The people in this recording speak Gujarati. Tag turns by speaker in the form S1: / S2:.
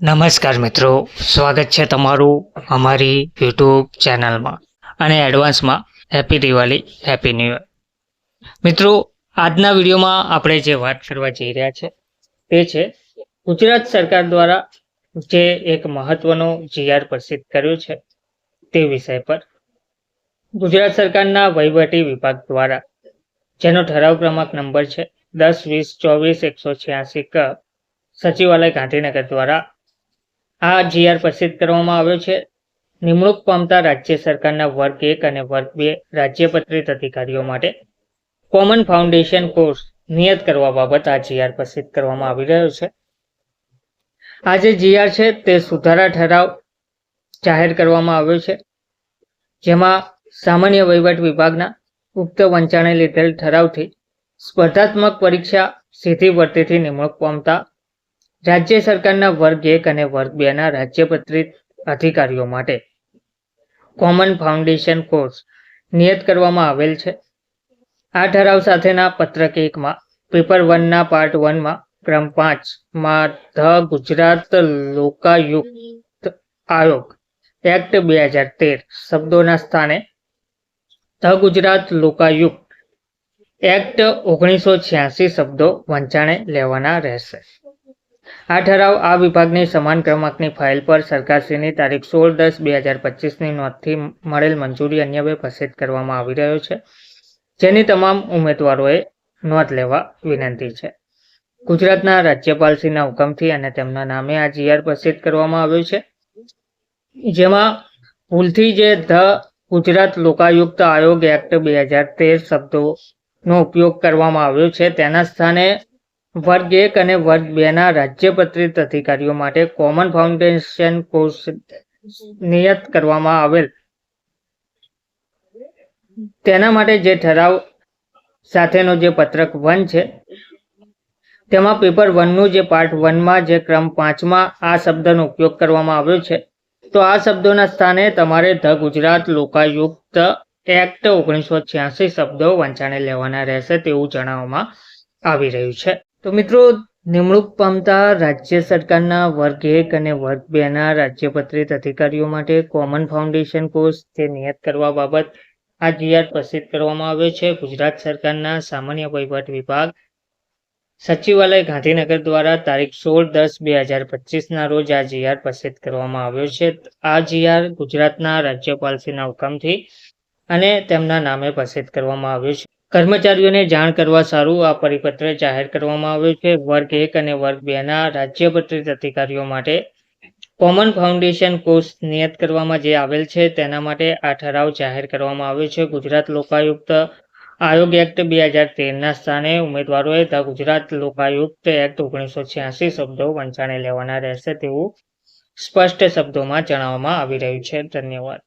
S1: નમસ્કાર મિત્રો, સ્વાગત છે તમારું અમારી યુટ્યુબ ચેનલમાં અને એડવાન્સમાં. Happy Diwali, happy new year. મિત્રો, આજના વિડીયોમાં આપણે જે વાત કરવા જઈ રહ્યા છે તે છે ગુજરાત સરકાર દ્વારા જે એક મહત્વનો જીઆર પ્રસિદ્ધ કર્યો છે, તે વિષય પર. ગુજરાત સરકારના વહીવટી વિભાગ દ્વારા, જેનો ઠરાવ ક્રમાંક નંબર છે દસ, વીસ, ચોવીસ, એકસો છ્યાસી ક, સચિવાલય ગાંધીનગર દ્વારા આ જીઆર પ્રસિદ્ધ કરવામાં આવ્યો છે. નિમણૂક પામતા રાજ્ય સરકારના વર્ગ એક અને વર્ગ બે રાજ્યપત્રિત અધિકારીઓ માટે કોમન ફાઉન્ડેશન કોર્સ નિયત કરવા બાબત આ જીઆર પ્રસિદ્ધ કરવામાં આવી રહ્યો છે. આ જે જીઆર છે તે સુધારા ઠરાવ જાહેર કરવામાં આવ્યો છે. જેમાં સામાન્ય વહીવટ વિભાગના ઉક્ત વંચાણે લીધેલ ઠરાવથી સ્પર્ધાત્મક પરીક્ષા સીધી વર્તીથી નિમણૂક પામતા રાજ્ય સરકારના વર્ગ એક અને વર્ગ બે ના રાજ્યપત્રિત અધિકારીઓ માટે કોમન ફાઉન્ડેશન કોર્સ નિયત કરવામાં આવેલ છે. આ ઠરાવ સાથેના પત્રક એકમાં પેપર વનના પાર્ટ વનમાં ક્રમ પાંચમાં ધ ગુજરાત લોકાયુક્ત આયોગ એક્ટ બે હજાર તેર શબ્દોના સ્થાને ધ ગુજરાત લોકાયુક્ત એક્ટ ઓગણીસો છ્યાસી શબ્દો વંચાણે લેવાના રહેશે. આ ઠરાવ આ વિભાગની સમાન ક્રમાંકની ફાઇલ પર સરકારશ્રીની તારીખ સોળ દસ બે હજાર પચીસની નોંધથી મળેલ મંજૂરી અન્યવે પ્રસિદ્ધ કરવામાં આવી રહ્યો છે. જેની તમામ ઉમેદવારોએ નોંધ લેવા વિનંતી છે. ગુજરાતના રાજ્યપાલશ્રીના હુકમથી અને તેમના નામે આ જીઆર પ્રસિદ્ધ કરવામાં આવ્યું છે. જેમાં ભૂલથી જે ધ ગુજરાત લોકાયુક્ત આયોગ એક્ટ બે હજાર તેર શબ્દોનો ઉપયોગ કરવામાં આવ્યો છે, તેના સ્થાને વર્ગ એક અને વર્ગ બે ના રાજ્યપત્રિત અધિકારીઓ માટે કોમન ફાઉન્ડેશન કોર્સ નિયત કરવામાં આવેલ. તેના માટે જે ઠરાવ સાથેનો જે પત્રક વન છે, તેમાં પેપર વનનું જે પાર્ટ વનમાં જે ક્રમ પાંચમાં આ શબ્દનો ઉપયોગ કરવામાં આવ્યો છે. તો આ શબ્દોના સ્થાને તમારે ધ ગુજરાત લોકાયુક્ત એક્ટ ઓગણીસો છ્યાસી શબ્દો વંચાણે લેવાના રહેશે તેવું જણાવવામાં આવી રહ્યું છે. તો મિત્રો, નિમણૂક પામતા રાજ્ય સરકારના વર્ગ એક અને વર્ગ બેના રાજ્યપત્રિત અધિકારીઓ માટે કોમન ફાઉન્ડેશન કોર્સ તે નિયત કરવા બાબત આ જીઆર પ્રસિદ્ધ કરવામાં આવ્યો છે. ગુજરાત સરકારના સામાન્ય વહીવટ વિભાગ સચિવાલય ગાંધીનગર દ્વારા તારીખ સોળ દસ બે હજાર પચીસના રોજ આ જીઆર પ્રસિદ્ધ કરવામાં આવ્યો છે. આ જીઆર ગુજરાતના રાજ્યપાલશ્રીના હુકમથી અને તેમના નામે પ્રસિદ્ધ કરવામાં આવ્યો છે. કર્મચારીઓને જાણ કરવા સારું આ પરિપત્ર જાહેર કરવામાં આવ્યો છે. વર્ગ એક અને વર્ગ બે ના રાજ્યપત્રિત અધિકારીઓ માટે કોમન ફાઉન્ડેશન કોર્સ નિયત કરવામાં જે આવેલ છે તેના માટે આ ઠરાવ જાહેર કરવામાં આવ્યો છે. ગુજરાત લોકાયુક્ત આયોગ એક્ટ બે હજાર તેરના સ્થાને ઉમેદવારોએ ધ ગુજરાત લોકાયુક્ત એક્ટ ઓગણીસો છ્યાસી શબ્દો વંચાણે લેવાના રહેશે તેવું સ્પષ્ટ શબ્દોમાં જણાવવામાં આવી રહ્યું છે. ધન્યવાદ.